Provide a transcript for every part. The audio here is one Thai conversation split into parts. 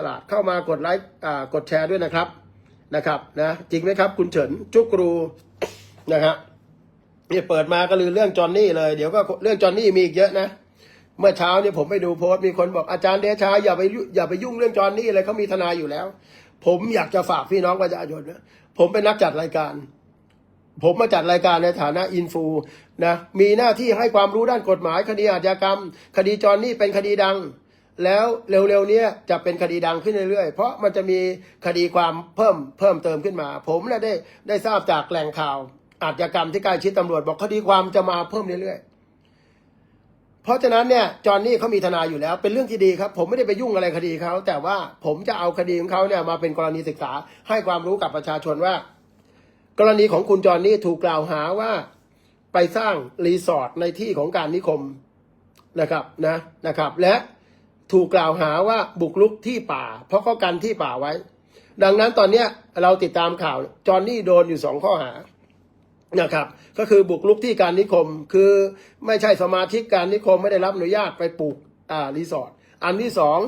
ตลาดเข้ามากดไลค์กดแชร์ด้วยนะครับนะครับนะจริงไหมครับ คุณเฉินจุกรูนะครับเนี่ยเปิดมาก็ลือเรื่องจอห์นนี่เลย เดี๋ยวก็เรื่องจอห์นนี่มีอีกเยอะนะ เมื่อเช้าเนี่ยผมไปดูโพสต์มีคนบอกอาจารย์เดชาอย่าไปอย่าไปยุ่งเรื่องจอห์นนี่เลยเขามีทนายอยู่แล้ว ผมอยากจะฝากพี่น้องประชาชนนะผมเป็นนักจัดรายการ ผมมาจัดรายการในฐานะอินฟูนะมีหน้าที่ให้ความรู้ด้านกฎหมาย คดีอาญากรรม คดีจอห์นนี่เป็นคดีดัง แล้วเร็วๆนี้จะเป็นคดีดังขึ้นเรื่อยๆ เพราะมันจะมีคดีความเพิ่มเพิ่มเติมขึ้นมา ผมเนี่ยได้ได้ทราบจากแหล่งข่าว อาชญากรรมที่ใกล้ชิดตำรวจบอกคดีความจะมาเพิ่มเรื่อยๆ เพราะฉะนั้นเนี่ยจอห์นนี่เขามีทนายอยู่แล้ว เป็นเรื่องที่ดีครับ ผมไม่ได้ไปยุ่งอะไรคดีเขาแต่ว่าผมจะเอาคดีของเขาเนี่ยมาเป็นกรณีศึกษาให้ความรู้กับประชาชนว่า กรณีของคุณจอห์นนี่ถูกกล่าวหาว่าไปสร้างรีสอร์ทในที่ของการนิคมนะครับนะนะครับ และ ถูกกล่าวหาว่าบุกรุกที่ป่า เพราะเขากันที่ป่าไว้ ดังนั้นตอนเนี้ยเราติดตามข่าวจอห์นนี่โดนอยู่สองข้อหานะครับก็คือบุกรุกที่การนิคม คือไม่ใช่สมาชิกการนิคมไม่ได้รับอนุญาตไปปลูกอ่ารีสอร์ทอันที่สอง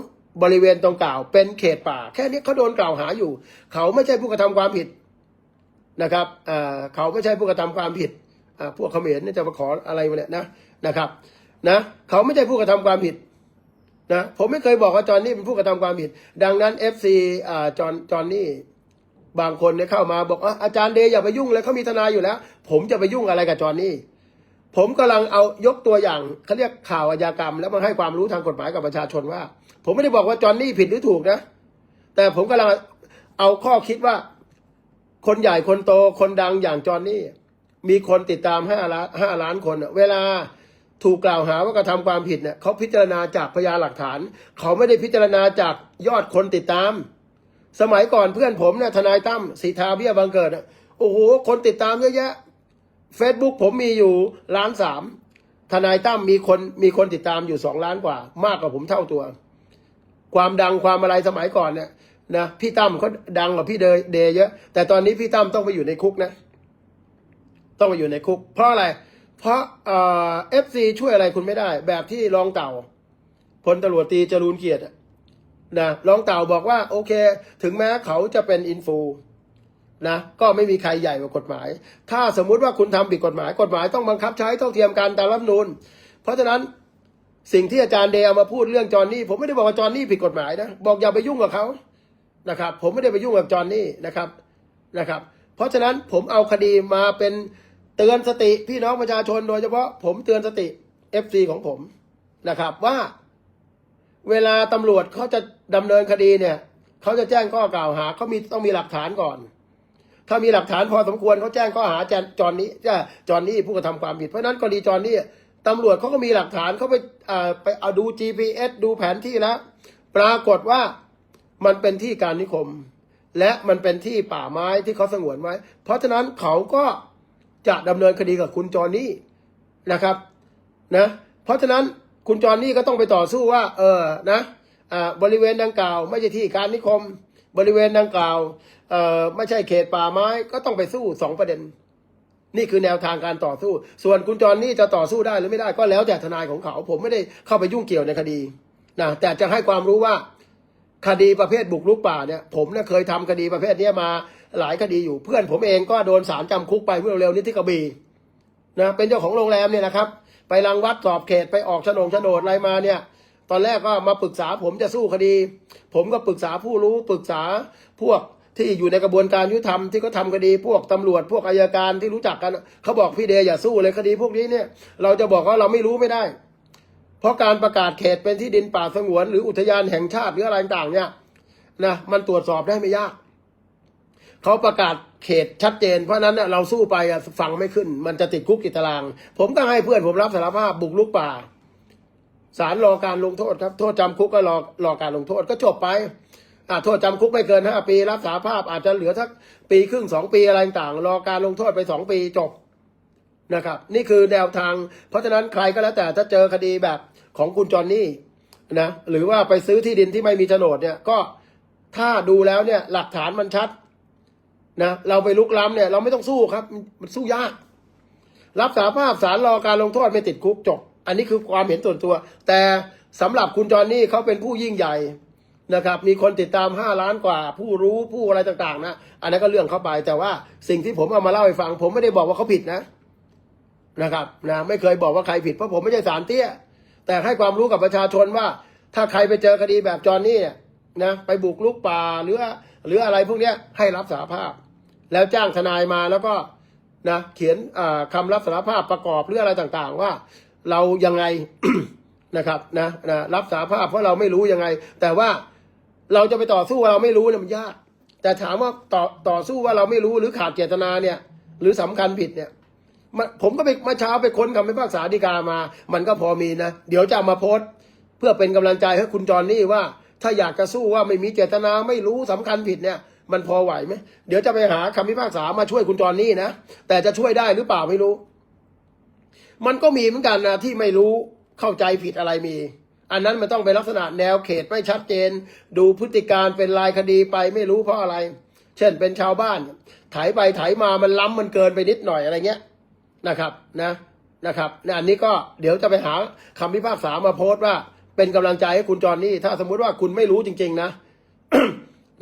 บริเวณตรงกล่าวเป็นเขตป่า แค่นี้เขาโดนกล่าวหาอยู่ เขาไม่ใช่ผู้กระทำความผิดนะครับเขาไม่ใช่ผู้กระทำความผิดพวกเขมรเนี่ยจะมาขออะไรมาเนี่ยนะนะครับนะเขาไม่ใช่ผู้กระทำความผิด นะผมไม่เคยบอกว่าจอห์นนี่เป็นผู้กระทำความผิด ดังนั้น FC อ่าจอนจอห์นนี่บางคนเนี่ยเข้ามาบอกว่าอาจารย์เดย์อย่าไปยุ่งเลยเขามีทนายอยู่แล้ว ผมจะไปยุ่งอะไรกับจอห์นนี่ ผมกำลังเอายกตัวอย่างเขาเรียกข่าวอาญากรรม แล้วมาให้ความรู้ทางกฎหมายกับประชาชนว่า ผมไม่ได้บอกว่าจอห์นนี่ผิดหรือถูกนะ แต่ผมกำลังเอาข้อคิดว่า คนใหญ่คนโตคนดังอย่างจอห์นนี่มีคนติดตามห้าล้านห้าล้านคนเวลา ถูกกล่าวหาว่ากระทำความผิดเนี่ยเขาพิจารณาจากพยานหลักฐาน เขาไม่ได้พิจารณาจากยอดคนติดตาม สมัยก่อนเพื่อนผมเนี่ยทนายตั้มสีทาเบี้ยบังเกิดอะโอ้โหคนติดตามเยอะแยะเฟซบุ๊กผมมีอยู่ล้านสามทนายตั้มมีคนมีคนติดตามอยู่สองล้านกว่า มากกว่าผมเท่าตัว ความดังความอะไรสมัยก่อนเนี่ยนะพี่ตั้มเขาดังกว่าพี่เดย์เยอะ แต่ตอนนี้พี่ตั้มต้องไปอยู่ในคุกนะ ต้องไปอยู่ในคุก เพราะอะไร เพราะเอฟซีช่วยอะไรคุณไม่ได้ แบบที่รองเต่าพลตำรวจตรีจรูนเกียรตินะรองเต่าบอกว่าโอเค ถึงแม้เขาจะเป็นอินฟูนะก็ไม่มีใครใหญ่กว่ากฎหมาย ถ้าสมมุติว่าคุณทำผิดกฎหมาย กฎหมายต้องบังคับใช้เท่าเทียมกันตามรัฐนูญเพราะฉะนั้นสิ่งที่อาจารย์เดย์เอามาพูดเรื่องจอห์นนี่ผมไม่ได้บอกว่าจอห์นนี่ผิดกฎหมายนะบอกอย่าไปยุ่งกับเขานะครับ ผมไม่ได้ไปยุ่งกับจอห์นนี่นะครับนะครับ เพราะฉะนั้นผมเอาคดีมาเป็น เตือนสติพี่น้องประชาชนโดยเฉพาะผมเตือนสติเอฟซีของผมนะครับว่า เวลาตำรวจเขาจะดำเนินคดีเนี่ยเขาจะแจ้งข้อกล่าวหาเขามีต้องมีหลักฐานก่อน ถ้ามีหลักฐานพอสมควรเขาแจ้งข้อหาจจอนนี้จะจอนนี่ผู้กระทำความผิดเพราะฉะนั้นกรณีจอนนี่ตำรวจเขาก็มีหลักฐานเขาไปอ่าไปเอาดู GPS ดูแผนที่แล้วปรากฏว่ามันเป็นที่การนิคม และมันเป็นที่ป่าไม้ที่เขาสงวนไว้ เพราะฉะนั้นเขาก็ จะดำเนินคดีกับคุณจอนนี่นะครับนะเพราะฉะนั้นคุณจรนี่ก็ต้องไปต่อสู้ว่า เออนะอ่าบริเวณดังกล่าว ไม่ใช่ที่การนิคม บริเวณดังกล่าวเออไม่ใช่เขตป่าไม้ก็ต้องไปสู้สองประเด็น นี่คือแนวทางการต่อสู้ ส่วนคุณจรนี่จะต่อสู้ได้หรือไม่ได้ก็แล้วแต่ทนายของเขา ผมไม่ได้เข้าไปยุ่งเกี่ยวในคดีนะแต่จะให้ความรู้ว่าคดีประเภทบุกรุกป่าเนี่ย ผมเนี่ยเคยทำคดีประเภทนี้มา หลายคดีอยู่เพื่อนผมเองก็โดนศาลจำคุกไปเมื่อเร็วๆนี้ที่กระบี่นะเป็นเจ้าของโรงแรมเนี่ยนะครับ ไปรังวัดสอบเขตไปออกโฉนงโฉนดอะไรมาเนี่ย ตอนแรกก็มาปรึกษาผมจะสู้คดี ผมก็ปรึกษาผู้รู้ปรึกษาพวกที่อยู่ในกระบวนการยุติธรรมที่เขาทำคดีพวกตำรวจพวกอายการที่รู้จักกันเขาบอกพี่เดย์อย่าสู้เลยคดีพวกนี้เนี่ย เราจะบอกว่าเราไม่รู้ไม่ได้ เพราะการประกาศเขตเป็นที่ดินป่าสงวน หรืออุทยานแห่งชาติหรืออะไรต่างๆเนี่ยนะมันตรวจสอบได้ไม่ยาก เขาประกาศเขตชัดเจน เพราะนั้นเน่ยเราสู้ไปฟังไม่ขึ้น มันจะติดคุกติดตาราง ผมก็ให้เพื่อนผมรับสารภาพบุกลุกป่าศาลรอการลงโทษครับ โทษจำคุกก็รอรอการลงโทษก็จบไปโทษจำคุกไม่เกินห้าปี รับสารภาพอาจจะเหลือสักปีครึ่งสองปีอะไรต่างรอการลงโทษไปสองปีจบนะครับ นี่คือแนวทาง เพราะฉะนั้นใครก็แล้วแต่ถ้าเจอคดีแบบของคุณจอนนี่นะหรือว่าไปซื้อที่ดินที่ไม่มีโฉนดเนี่ยก็ถ้าดูแล้วเนี่ยหลักฐานมันชัด นะเราไปลุกล้ำเนี่ย เราไม่ต้องสู้ครับ มันสู้ยาก รับสารภาพสารรอการลงโทษไม่ติดคุกจบ อันนี้คือความเห็นส่วนตัว แต่สำหรับคุณจอนนี่เขาเป็นผู้ยิ่งใหญ่นะครับ มีคนติดตามห้าล้านกว่า ผู้รู้ผู้อะไรต่างๆ นะ อันนั้นก็เรื่องเข้าไป แต่ว่าสิ่งที่ผมเอามาเล่าให้ฟัง ผมไม่ได้บอกว่าเขาผิดนะนะครับนะไม่เคยบอกว่าใครผิดเพราะผมไม่ใช่สารเตี้ย แต่ให้ความรู้กับประชาชนว่า ถ้าใครไปเจอคดีแบบจอห์นนี่เนี่ย นะไปบุกลุกป่าหรือหรืออะไรพวกเนี้ยให้รับสารภาพ แล้วจ้างทนายมาแล้วก็นะเขียนอ่าคำรับสารภาพประกอบหรืออะไรต่างๆ ว่า เรายังไงนะครับนะนะรับสารภาพเพราะเราไม่รู้ยังไง แต่ว่าเราจะไปต่อสู้ว่าเราไม่รู้เนี่ยมันยากแต่ถามว่าต่อต่อสู้ว่าเราไม่รู้หรือขาดเจตนาเนี่ย หรือสำคัญผิดเนี่ยมันผมก็ไปมื่อเช้าไปค้นคำพิพากษาฎีกามา มันก็พอมีนะ เดี๋ยวจะเอามาโพสต์เพื่อเป็นกำลังใจให้คุณจอรนี่ว่า ถ้าอยากจะสู้ว่าไม่มีเจตนาไม่รู้สำคัญผิดเนี่ย มันพอไหวไหมเดี๋ยวจะไปหาคำพิพากษามาช่วยคุณจรนี่นะแต่จะช่วยได้หรือเปล่าไม่รู้ มันก็มีเหมือนกันนะที่ไม่รู้เข้าใจผิดอะไรมี อันนั้นมันต้องเป็นลักษณะแนวเขตไม่ชัดเจน ดูพฤติการเป็นลายคดีไปไม่รู้เพราะอะไร เช่นเป็นชาวบ้านไถไปไถมามันล้ำมันเกินไปนิดหน่อยอะไรเงี้ยนะครับนะนะครับนอันนี้ก็เดี๋ยวจะไปหาคำพิพากษามาโพสต์ว่า เป็นกำลังใจให้คุณจอนนี่ถ้าสมมุติว่าคุณไม่รู้จริง ๆ นะ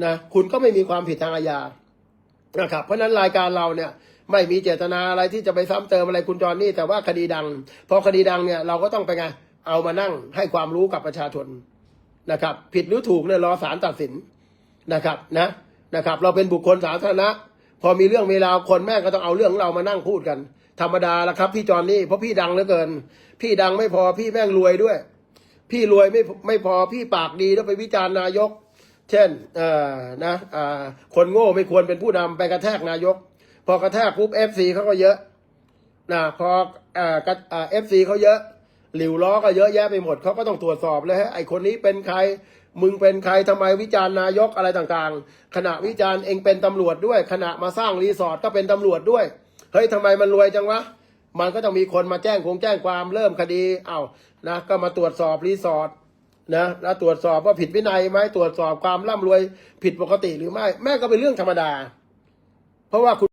นะคุณก็ไม่มีความผิดทางอาญานะครับ เพราะนั้นรายการเราเนี่ยไม่มีเจตนาอะไรที่จะไปซ้ำเติมอะไรคุณจอนนี่แต่ว่าคดีดัง พอคดีดังเนี่ยเราก็ต้องไปไงเอามานั่งให้ความรู้กับประชาชนนะครับ ผิดหรือถูกเนี่ยรอศาลตัดสินนะครับนะนะครับ เราเป็นบุคคลสาธารณะ พอมีเรื่องมีราวคนแม่งก็ต้องเอาเรื่องของเรามานั่งพูดกัน ธรรมดาละครับ พี่จอนนี่เพราะพี่ดังเหลือเกิน พี่ดังไม่พอพี่แม่งรวยด้วย พี่รวยไม่ไม่พอพี่ปากดีแล้วไปวิจารณ์นายก เช่นเอ่อนะอ่าคนโง่ไม่ควรเป็นผู้นำไปกระแทกนายก พอกระแทกปุ๊บเอฟซีเขาก็เยอะนะพอเอ่อกระเอฟซีเขาเยอะ หลิวล้อก็เยอะแยะไปหมดเขาก็ต้องตรวจสอบเลยฮะไอคนนี้เป็นใครมึงเป็นใครทำไมวิจารณ์นายกอะไรต่างๆ ขณะวิจารณ์เองเป็นตำรวจด้วย ขณะมาสร้างรีสอร์ทก็เป็นตำรวจด้วยเฮ้ยทำไมมันรวยจังวะ มันก็ต้องมีคนมาแจ้งคงแจ้งความเริ่มคดีเอา้านะก็มาตรวจสอบรีสอร์ทนะแล้วตรวจสอบว่าผิดวินัยไหมตรวจสอบความร่ำรวยผิดปกติหรือไม่ แม่ก็เป็นเรื่องธรรมดา เพราะว่าคุณ